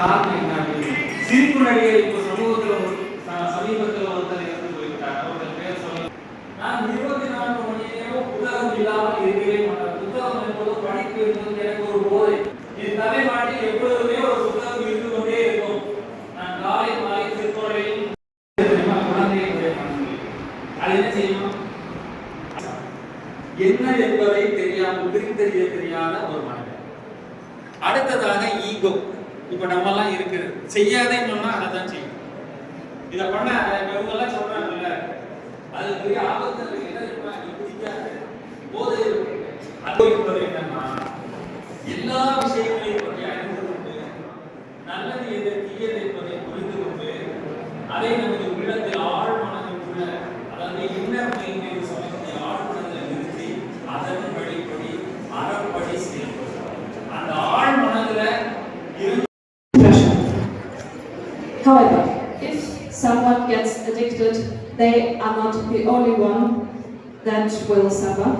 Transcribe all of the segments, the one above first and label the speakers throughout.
Speaker 1: காரணம் என்ன அப்படின்னு. சிரிப்பு நடிகர் இப்போ சமூகத்துல ஒரு சமீபத்துல ஒருத்தர் இறந்து போய்விட்டார் அவர்கள் பேர் சொல்ல நான் இருபத்தி நான்கு மணி நேரம் புத்தகம் இல்லாமல் இருக்கவே மாட்டேன் புத்தகம் என்பது படிப்பு என்பது எனக்கு ஒரு போதை. என் தலைமாட்டில் எப்பொழுதுமே ஒரு புத்தகம் இருந்து கொண்டே இருக்கும். நான் காலை மாலை திருக்குறளையும் தெரியுமா? அது என்ன செய்யும்? என்ன என்பதை தெரியாமல் பிரித்தறிய தெரியாத ஒரு மனிதன். அடுத்ததாக ஈகோ. இப்ப நம்ம எல்லாம் இருக்குது செய்யாதே சொன்னா அதை தான் செய்யும் இத பண்ண இவங்க எல்லாம் சொல்றாங்கல்ல அது பெரிய ஆபத்து இருக்கு. என்ன தெரியுமா நீ போதை இருக்கு. அனுபவிப்பது என்னன்னா எல்லா விஷயங்களையும் பற்றி அறிந்து கொண்டு நல்லது எது தீயது என்பதை புரிந்து கொண்டு அதை
Speaker 2: if someone gets addicted, they are not the only one that will suffer.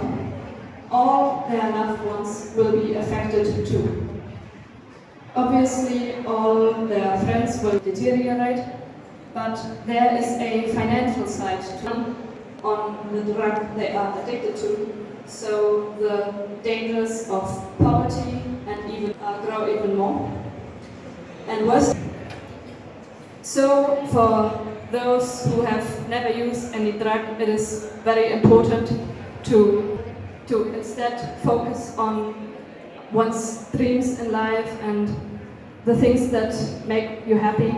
Speaker 2: All their loved ones will be affected too. Obviously, all their friends will deteriorate, but there is a financial side to on the drug they are addicted to. So the dangers of poverty and even uh, grow even more and worse. So, for those who have never used any drug, it is very important to, to instead focus on one's dreams in life and the things that make you happy.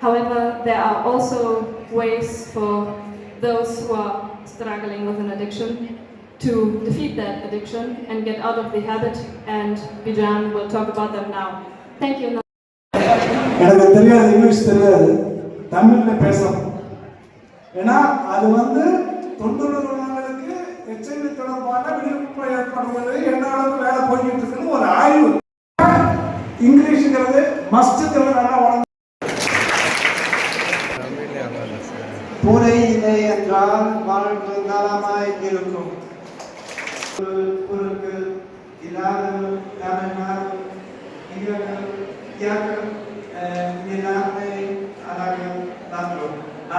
Speaker 2: However, there are also ways for those who are struggling with an addiction to defeat that addiction and get out of the habit, and Bijan will talk about them now. Thank you.
Speaker 3: எனக்கு தெரியாது English தெரியாது தமிழில் பேசணும் ஏன்னா அது வந்து தொண்டுநிறுவனங்களுக்கு HIV தொடர்பான விழிப்புணர்வு ஏற்படுவது எந்த அளவுக்கு வேலை போய்கிட்டு இருக்குன்னு ஒரு ஆய்வு. இங்கிலீஷுங்கிறது மஸ்ட்டுங்கிறது நல்லா வளர்ந்து
Speaker 4: பூனை இல்லை என்றால் வாழ்வு நலமாய் இருக்கும்.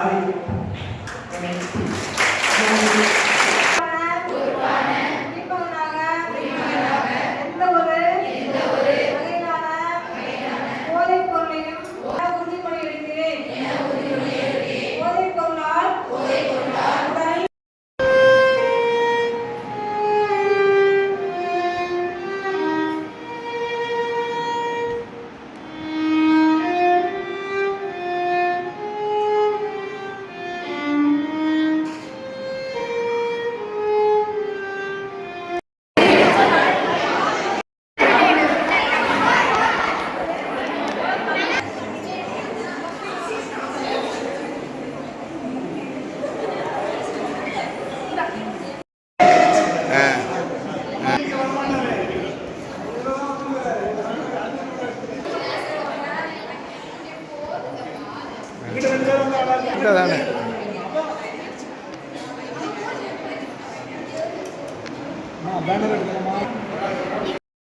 Speaker 5: Amém.
Speaker 3: பேனர் எடுத்து